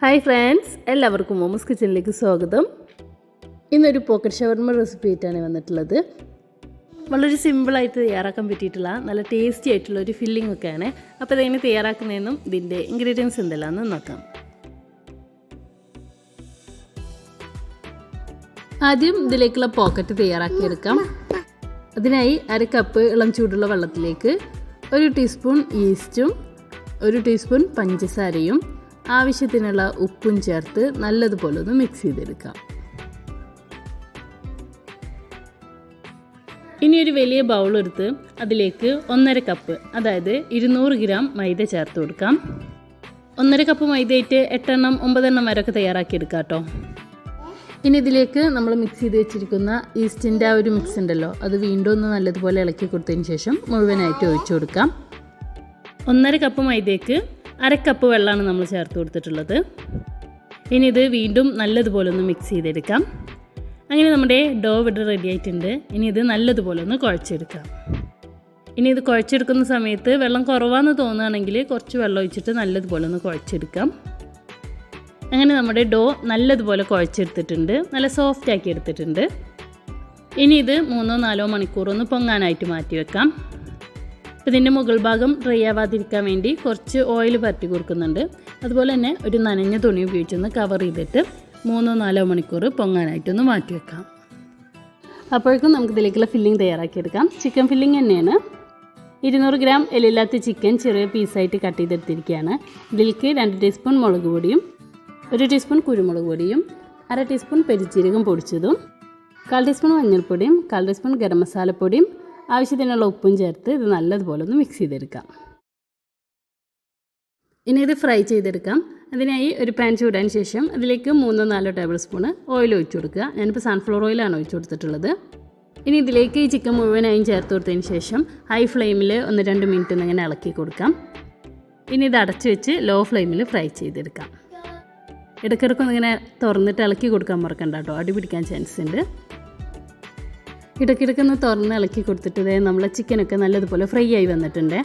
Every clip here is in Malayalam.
ഹായ് ഫ്രണ്ട്സ് എല്ലാവർക്കും മോമസ് കിച്ചണിലേക്ക് സ്വാഗതം. ഇന്നൊരു പോക്കറ്റ് ഷവർമ റെസിപ്പി ആയിട്ടാണ് വന്നിട്ടുള്ളത്. വളരെ സിമ്പിളായിട്ട് തയ്യാറാക്കാൻ പറ്റിയിട്ടുള്ള നല്ല ടേസ്റ്റി ആയിട്ടുള്ള ഒരു ഫില്ലിംഗ് ഒക്കെയാണ്. അപ്പോൾ അതെങ്ങനെ തയ്യാറാക്കുന്നതെന്നും ഇതിന്റെ ഇൻഗ്രീഡിയൻസ് എന്തെല്ലാമെന്ന് നോക്കാം. ആദ്യം ഇതിലേക്കുള്ള പോക്കറ്റ് തയ്യാറാക്കിയെടുക്കാം. അതിനായി അര കപ്പ് ഇളം ചൂടുള്ള വെള്ളത്തിലേക്ക് ഒരു ടീസ്പൂൺ ഈസ്റ്റും ഒരു ടീസ്പൂൺ പഞ്ചസാരയും ആവശ്യത്തിനുള്ള ഉപ്പും ചേർത്ത് നല്ലതുപോലെ ഒന്ന് മിക്സ് ചെയ്തെടുക്കാം. ഇനി ഒരു വലിയ ബൗൾ എടുത്ത് അതിലേക്ക് ഒന്നര കപ്പ് അതായത് ഇരുന്നൂറ് ഗ്രാം മൈദ ചേർത്ത് കൊടുക്കാം. ഒന്നര കപ്പ് മൈദയിട്ട് എട്ടെണ്ണം ഒമ്പതെണ്ണം വരെയൊക്കെ തയ്യാറാക്കിയെടുക്കാം കേട്ടോ. ഇനി ഇതിലേക്ക് നമ്മൾ മിക്സ് ചെയ്ത് വെച്ചിരിക്കുന്ന ഈസ്റ്റിന്റെ ആ ഒരു മിക്സ് ഉണ്ടല്ലോ അത് വീണ്ടും ഒന്ന് നല്ലതുപോലെ ഇളക്കി കൊടുത്തതിന് ശേഷം മുഴുവനായിട്ട് ഒഴിച്ചു കൊടുക്കാം. ഒന്നര കപ്പ് മൈദയ്ക്ക് അര കപ്പ് വെള്ളമാണ് നമ്മൾ ചേർത്ത് കൊടുത്തിട്ടുള്ളത്. ഇനി ഇത് വീണ്ടും നല്ലതുപോലെ ഒന്ന് മിക്സ് ചെയ്തെടുക്കാം. അങ്ങനെ നമ്മുടെ ഡോ ഇവിടെ റെഡി ആയിട്ടുണ്ട്. ഇനി ഇത് നല്ലതുപോലെ ഒന്ന് കുഴച്ചെടുക്കാം. ഇനി ഇത് കുഴച്ചെടുക്കുന്ന സമയത്ത് വെള്ളം കുറവാണെന്ന് തോന്നുകയാണെങ്കിൽ കുറച്ച് വെള്ളം ഒഴിച്ചിട്ട് നല്ലതുപോലെ ഒന്ന് കുഴച്ചെടുക്കാം. അങ്ങനെ നമ്മുടെ ഡോ നല്ലതുപോലെ കുഴച്ചെടുത്തിട്ടുണ്ട്. നല്ല സോഫ്റ്റ് ആക്കി എടുത്തിട്ടുണ്ട്. ഇനി ഇത് മൂന്നോ നാലോ മണിക്കൂർ ഒന്ന് പൊങ്ങാനായിട്ട് മാറ്റി വെക്കാം അപ്പോൾ ഇതിന്റെ മുകൾ ഭാഗം ഡ്രൈ ആവാതിരിക്കാൻ വേണ്ടി കുറച്ച് ഓയിൽ പരട്ടി കൊടുക്കുന്നുണ്ട്. അതുപോലെ തന്നെ ഒരു നനഞ്ഞ തുണി ഉപയോഗിച്ചൊന്ന് കവർ ചെയ്തിട്ട് മൂന്നോ നാലോ മണിക്കൂർ പൊങ്ങാനായിട്ടൊന്ന് മാറ്റി വെക്കാം. അപ്പോഴേക്കും നമുക്ക് ഇതിലേക്കുള്ള ഫില്ലിംഗ് തയ്യാറാക്കിയെടുക്കാം. ചിക്കൻ ഫില്ലിംഗ് തന്നെയാണ്. ഇരുന്നൂറ് ഗ്രാം എല്ലില്ലാത്ത ചിക്കൻ ചെറിയ പീസായിട്ട് കട്ട് ചെയ്തെടുത്തിരിക്കുകയാണ്. ഇതിലേക്ക് രണ്ട് ടീസ്പൂൺ മുളക് പൊടിയും ഒരു ടീസ്പൂൺ കുരുമുളക് പൊടിയും അര ടീസ്പൂൺ പെരിച്ചീരകം പൊടിച്ചതും കാൽ ടീസ്പൂൺ മഞ്ഞൾപ്പൊടിയും കാൽ ടീസ്പൂൺ ഗരം മസാലപ്പൊടിയും ആവശ്യത്തിനുള്ള ഉപ്പും ചേർത്ത് ഇത് നല്ലതുപോലെ ഒന്ന് മിക്സ് ചെയ്തെടുക്കാം. ഇനി ഇത് ഫ്രൈ ചെയ്തെടുക്കാം. അതിനായി ഒരു പാൻ ചൂടാൻ ശേഷം അതിലേക്ക് മൂന്നോ നാലോ ടേബിൾ സ്പൂണ് ഓയിൽ ഒഴിച്ചു കൊടുക്കുക. ഞാനിപ്പോൾ സൺഫ്ലവർ ഓയിലാണ് ഒഴിച്ചു കൊടുത്തിട്ടുള്ളത്. ഇനി ഇതിലേക്ക് ഈ ചിക്കൻ മുഴുവനായും ചേർത്ത് കൊടുത്തതിന് ശേഷം ഹൈ ഫ്ലെയിമിൽ ഒന്ന് രണ്ട് മിനിറ്റ് ഒന്ന് ഇങ്ങനെ ഇളക്കി കൊടുക്കാം. ഇനി ഇത് അടച്ചു വെച്ച് ലോ ഫ്ലെയിമിൽ ഫ്രൈ ചെയ്തെടുക്കാം. ഇടയ്ക്കിടയ്ക്ക് ഒന്നിങ്ങനെ തുറന്നിട്ട് ഇളക്കി കൊടുക്കാൻ മറക്കണ്ട കേട്ടോ. അടി പിടിക്കാൻ ചാൻസ് ഉണ്ട്. ഇടയ്ക്കിടയ്ക്ക് ഒന്ന് തുറന്ന് ഇളക്കി കൊടുത്തിട്ട് ഇതേ നമ്മളെ ചിക്കനൊക്കെ നല്ലതുപോലെ ഫ്രൈ ആയി വന്നിട്ടുണ്ട്.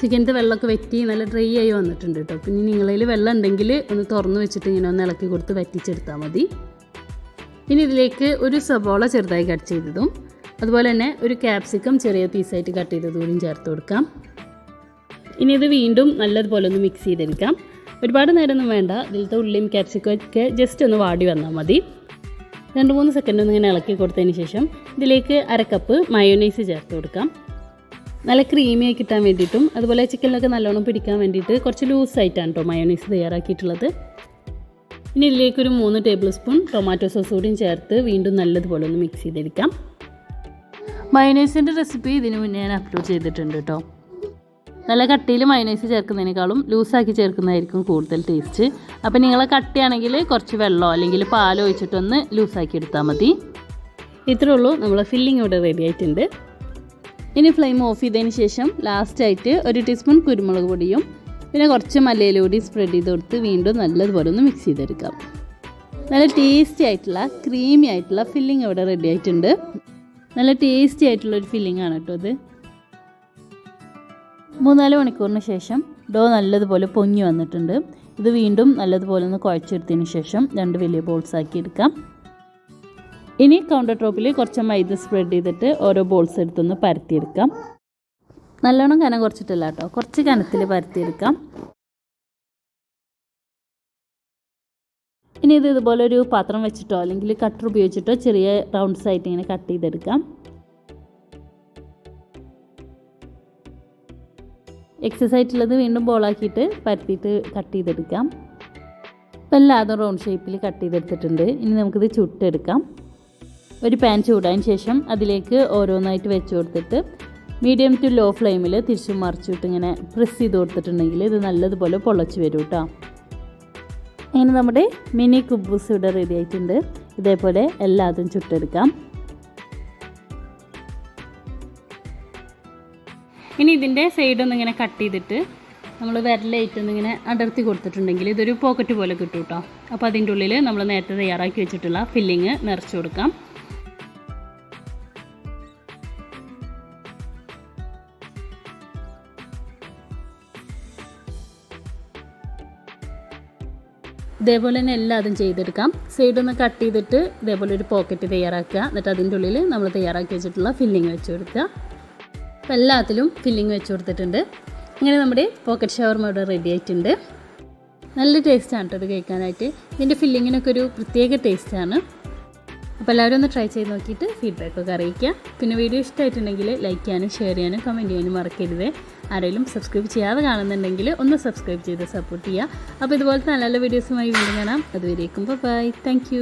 ചിക്കനത്തെ വെള്ളമൊക്കെ വറ്റി നല്ല ഡ്രൈ ആയി വന്നിട്ടുണ്ട് കേട്ടോ പിന്നെ നിങ്ങളതിൽ വെള്ളം ഉണ്ടെങ്കിൽ ഒന്ന് തുറന്ന് വെച്ചിട്ട് ഇങ്ങനെ ഒന്ന് ഇളക്കി കൊടുത്ത് വറ്റിച്ചെടുത്താൽ മതി. ഇനി ഇതിലേക്ക് ഒരു സവോള ചെറുതായി കട്ട് ചെയ്തതും അതുപോലെ തന്നെ ഒരു ക്യാപ്സിക്കം ചെറിയ പീസായിട്ട് കട്ട് ചെയ്തത് കൂടിയും ചേർത്ത് കൊടുക്കാം. ഇനി ഇത് വീണ്ടും നല്ലതുപോലെ ഒന്ന് മിക്സ് ചെയ്തെടുക്കാം. ഒരുപാട് നേരമൊന്നും വേണ്ട ഇതിലത്തെ ഉള്ളിയും ക്യാപ്സിക്കം ഒക്കെ ജസ്റ്റ് ഒന്ന് വാടി വന്നാൽ മതി. രണ്ട് മൂന്ന് സെക്കൻഡ് ഒന്ന് ഇങ്ങനെ ഇളക്കി കൊടുത്തതിന് ശേഷം ഇതിലേക്ക് അര കപ്പ് മയോനൈസ് ചേർത്ത് കൊടുക്കാം. നല്ല ക്രീമിയായി കിട്ടാൻ വേണ്ടിയിട്ടും അതുപോലെ ചിക്കനിലൊക്കെ നല്ലോണം പിടിക്കാൻ വേണ്ടിയിട്ട് കുറച്ച് ലൂസായിട്ടാണ് കേട്ടോ മയോണൈസ് തയ്യാറാക്കിയിട്ടുള്ളത്. ഇനി ഇതിലേക്ക് ഒരു മൂന്ന് ടേബിൾ സ്പൂൺ ടൊമാറ്റോ സോസ് കൂടിയും ചേർത്ത് വീണ്ടും നല്ലതുപോലെ ഒന്ന് മിക്സ് ചെയ്തെടുക്കാം. മയോനൈസിന്റെ റെസിപ്പി ഇതിന് മുന്നേ ഞാൻ അപ്ലോഡ് ചെയ്തിട്ടുണ്ട് കേട്ടോ നല്ല കട്ടിയിൽ മൈനൈസ് ചേർക്കുന്നതിനേക്കാളും ലൂസാക്കി ചേർക്കുന്നതായിരിക്കും കൂടുതൽ ടേസ്റ്റ്. അപ്പോൾ നിങ്ങൾ കട്ടിയാണെങ്കിൽ കുറച്ച് വെള്ളമോ അല്ലെങ്കിൽ പാലോ ഒഴിച്ചിട്ടൊന്ന് ലൂസാക്കി എടുത്താൽ മതി. ഇത്രേ ഉള്ളൂ. നമ്മൾ ഫില്ലിംഗ് ഇവിടെ റെഡി ആയിട്ടുണ്ട്. ഇനി ഫ്ലെയിം ഓഫ് ചെയ്തതിന് ശേഷം ലാസ്റ്റായിട്ട് ഒരു ടീസ്പൂൺ കുരുമുളക് പൊടിയും പിന്നെ കുറച്ച് മല്ലയില കൂടി സ്പ്രെഡ് ചെയ്ത് കൊടുത്ത് വീണ്ടും നല്ലതുപോലെ ഒന്ന് മിക്സ് ചെയ്തെടുക്കാം. നല്ല ടേസ്റ്റി ആയിട്ടുള്ള ക്രീമി ആയിട്ടുള്ള ഫില്ലിംഗ് ഇവിടെ റെഡി ആയിട്ടുണ്ട്. നല്ല ടേസ്റ്റി ആയിട്ടുള്ള ഒരു ഫില്ലിംഗ് ആണ് കേട്ടോ ഇത്. മൂന്നാൽ മണിക്കൂറിന് ശേഷം ഡോ നല്ലതുപോലെ പൊങ്ങി വന്നിട്ടുണ്ട്. ഇത് വീണ്ടും നല്ലതുപോലെ ഒന്ന് കുഴച്ചെടുത്തതിന് ശേഷം രണ്ട് വലിയ ബോൾസ് ആക്കി എടുക്കാം. ഇനി കൗണ്ടർ ടോപ്പിൽ കുറച്ച് മൈദ സ്പ്രെഡ് ചെയ്തിട്ട് ഓരോ ബോൾസ് എടുത്തൊന്ന് പരത്തിയെടുക്കാം. നല്ലോണം കനം കുറച്ചിട്ടില്ല കേട്ടോ. കുറച്ച് കനത്തിൽ പരത്തിയെടുക്കാം. ഇനി ഇത് ഇതുപോലെ ഒരു പാത്രം വെച്ചിട്ടോ അല്ലെങ്കിൽ കട്ടർ ഉപയോഗിച്ചിട്ടോ ചെറിയ റൗണ്ട്സ് ആയിട്ട് ഇങ്ങനെ കട്ട് ചെയ്തെടുക്കാം. എക്സസ് ആയിട്ടുള്ളത് വീണ്ടും ബോളാക്കിയിട്ട് പരത്തിയിട്ട് കട്ട് ചെയ്തെടുക്കാം. ഇപ്പം എല്ലാതും റൗണ്ട് ഷേപ്പിൽ കട്ട് ചെയ്തെടുത്തിട്ടുണ്ട്. ഇനി നമുക്കിത് ചുട്ടെടുക്കാം. ഒരു പാൻ ചൂടായതിന് ശേഷം അതിലേക്ക് ഓരോന്നായിട്ട് വെച്ച് കൊടുത്തിട്ട് മീഡിയം ടു ലോ ഫ്ലെയിമിൽ തിരിച്ചും മറിച്ചിട്ട് ഇങ്ങനെ പ്രസ് ചെയ്ത് കൊടുത്തിട്ടുണ്ടെങ്കിൽ ഇത് നല്ലതുപോലെ പൊള്ളച്ച് വരും കേട്ടോ അങ്ങനെ നമ്മുടെ മിനി കുബൂസ് ഇവിടെ റെഡി ആയിട്ടുണ്ട്. ഇതേപോലെ എല്ലാതും ചുട്ടെടുക്കാം. ഇനി ഇതിന്റെ സൈഡ് ഒന്ന് ഇങ്ങനെ കട്ട് ചെയ്തിട്ട് നമ്മൾ വിരലായിട്ട് ഒന്നിങ്ങനെ അടർത്തി കൊടുത്തിട്ടുണ്ടെങ്കിൽ ഇതൊരു പോക്കറ്റ് പോലെ കിട്ടും കേട്ടോ അപ്പോൾ അതിന്റെ ഉള്ളിൽ നമ്മൾ നേരത്തെ തയ്യാറാക്കി വെച്ചിട്ടുള്ള ഫില്ലിങ് നിറച്ച് കൊടുക്കാം. ഇതേപോലെ തന്നെ എല്ലാതും ചെയ്തെടുക്കാം. സൈഡൊന്ന് കട്ട് ചെയ്തിട്ട് ഇതേപോലെ ഒരു പോക്കറ്റ് തയ്യാറാക്കുക. എന്നിട്ട് അതിന്റെ ഉള്ളിൽ നമ്മൾ തയ്യാറാക്കി വെച്ചിട്ടുള്ള ഫില്ലിങ് വെച്ച് കൊടുക്കുക. അപ്പോൾ എല്ലാത്തിലും ഫില്ലിങ് വെച്ച് കൊടുത്തിട്ടുണ്ട്. ഇങ്ങനെ നമ്മുടെ പോക്കറ്റ് ഷവർമ ഇവിടെ റെഡി ആയിട്ടുണ്ട്. നല്ല ടേസ്റ്റാണ് കേട്ടോ ഇത് കഴിക്കാനായിട്ട്. ഇതിന്റെ ഫില്ലിങ്ങിനൊക്കെ ഒരു പ്രത്യേക ടേസ്റ്റാണ് അപ്പോൾ എല്ലാവരും ഒന്ന് ട്രൈ ചെയ്ത് നോക്കിയിട്ട് ഫീഡ്ബാക്കൊക്കെ അറിയിക്കുക. പിന്നെ വീഡിയോ ഇഷ്ടമായിട്ടുണ്ടെങ്കിൽ ലൈക്ക് ചെയ്യാനും ഷെയർ ചെയ്യാനും കമന്റ് ചെയ്യാനും മറക്കരുത്. ആരെങ്കിലും സബ്സ്ക്രൈബ് ചെയ്യാതെ കാണുന്നുണ്ടെങ്കിൽ ഒന്ന് സബ്സ്ക്രൈബ് ചെയ്ത് സപ്പോർട്ട് ചെയ്യുക. അപ്പോൾ ഇതുപോലത്തെ നല്ല നല്ല വീഡിയോസുമായി വീണ്ടും കാണാം. അതുവരേക്കും ബൈ താങ്ക്